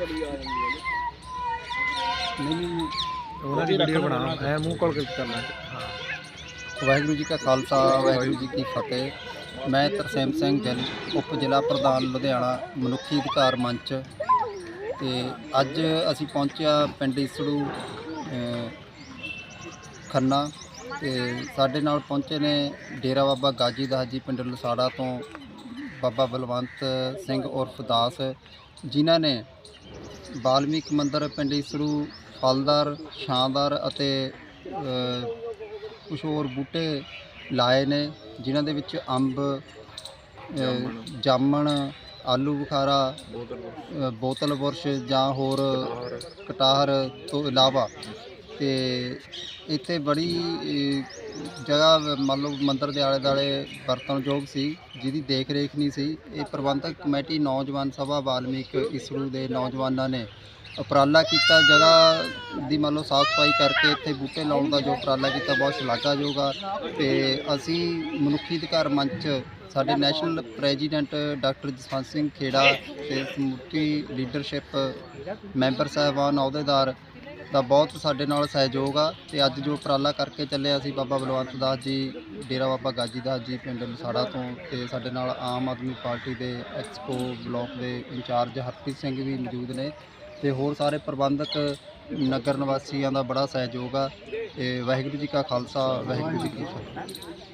ਬੜੀ ਆ ਜਾਂਦੀ ਹੈ ਨਹੀਂ ਨਹੀਂ ਉਹਨਾਂ ਦੀ ਵੀਡੀਓ ਬਣਾ। ਐ ਮੂੰਹ ਕੋਲ ਕੇ ਕਰਨਾ। ਵਾਹਿਗੁਰੂ ਜੀ ਕਾ ਖਾਲਸਾ ਵਾਹਿਗੁਰੂ ਜੀ ਕੀ ਫਤਿਹ। ਮੈਂ ਤਰਸੇਮ ਸਿੰਘ ਗਿੱਲ ਉਪ ਜ਼ਿਲ੍ਹਾ ਪ੍ਰਧਾਨ ਲੁਧਿਆਣਾ ਮਨੁੱਖੀ ਅਧਿਕਾਰ ਮੰਚ। ਤੇ ਅੱਜ ਅਸੀਂ ਪਹੁੰਚਿਆ ਪਿੰਡ ਇਸੜੂ ਅਹ, ਖੰਨਾ। ਤੇ ਸਾਡੇ ਨਾਲ ਪਹੁੰਚੇ ਨੇ ਡੇਰਾ ਬਾਬਾ ਗਾਜੀ ਦਾਸ ਜੀ ਪਿੰਡ ਲਸਾੜਾ ਤੋਂ ਬਾਬਾ ਬਲਵੰਤ ਸਿੰਘ ਉਰਫ ਦਾਸ। ਜਿਨ੍ਹਾਂ ਨੇ ਬਾਲਮੀਕ ਮੰਦਰ ਪਿੰਡ ਇਸੜੂ ਫਲਦਾਰ ਛਾਂਦਾਰ ਅਤੇ ਅ, ਕੁਛ ਹੋਰ ਬੂਟੇ ਲਾਏ ਨੇ ਜਿਨ੍ਹਾਂ ਦੇ ਵਿੱਚ ਅੰਬ ਜਾਮਣ ਆਲੂ ਬੁਖਾਰਾ ਬੋਤਲ ਬੁਰਸ਼ ਜਾਂ ਹੋਰ ਕਟਾਹਰ ਤੋਂ ਇਲਾਵਾ ਤੇ ਇੱਥੇ ਬੜੀ ਅ, ਜਗ੍ਹਾ ਮੰਨ ਲਓ ਮੰਦਿਰ ਦੇ ਆਲੇ ਦੁਆਲੇ ਵਰਤਣਯੋਗ ਸੀ ਜਿਹਦੀ ਦੇਖ ਰੇਖ ਨਹੀਂ ਸੀ। ਇਹ ਪ੍ਰਬੰਧਕ ਕਮੇਟੀ ਨੌਜਵਾਨ ਸਭਾ ਵਾਲਮੀਕ ਇਸਰੂ ਦੇ ਨੌਜਵਾਨਾਂ ਨੇ ਉਪਰਾਲਾ ਕੀਤਾ। ਜਗ੍ਹਾ ਦੀ ਮੰਨ ਲਓ ਸਾਫ਼ ਸਫ਼ਾਈ ਕਰਕੇ ਇੱਥੇ ਬੂਟੇ ਲਾਉਣ ਦਾ ਜੋ ਉਪਰਾਲਾ ਕੀਤਾ ਬਹੁਤ ਸ਼ਲਾਘਾਯੋਗ ਆ। ਤੇ ਅਸੀਂ ਮਨੁੱਖੀ ਅਧਿਕਾਰ ਮੰਚ ਸਾਡੇ national president doctor Jaswant Singh Khera ਤੇ ਸਮੁੱਚੀ ਲੀਡਰਸ਼ਿਪ ਮੈਂਬਰ ਸਾਹਿਬਾਨ ਅਹੁਦੇਦਾਰ ਦਾ ਬਹੁਤ ਸਾਡੇ ਨਾਲ ਸਹਿਯੋਗ ਆ ਤੇ ਅੱਜ ਜੋ ਉਪਰਾਲਾ ਕਰਕੇ ਚੱਲੇ ਅਸੀਂ ਬਾਬਾ ਬਲਵੰਤ ਦਾਸ ਜੀ, ਡੇਰਾ ਬਾਬਾ ਗਾਜੀ ਦਾਸ ਜੀ ਪਿੰਡ ਲਸਾੜਾ ਤੋਂ ਤੇ ਸਾਡੇ ਨਾਲ ਆਮ ਆਦਮੀ ਪਾਰਟੀ ਦੇ ਐਕਸਪੋ ਬਲਾਕ ਦੇ ਇੰਚਾਰਜ ਹਰਪ੍ਰੀਤ ਸਿੰਘ ਵੀ ਮੌਜੂਦ ਨੇ ਤੇ ਹੋਰ ਸਾਰੇ ਪ੍ਰਬੰਧਕ, ਨਗਰ ਨਿਵਾਸੀਆਂ ਦਾ ਬੜਾ ਸਹਿਯੋਗ ਆ ਤੇ ਵਾਹਿਗੁਰੂ ਜੀ ਕਾ ਖਾਲਸਾ, ਵਾਹਿਗੁਰੂ ਜੀ ਕੀ ਫਤਿਹ।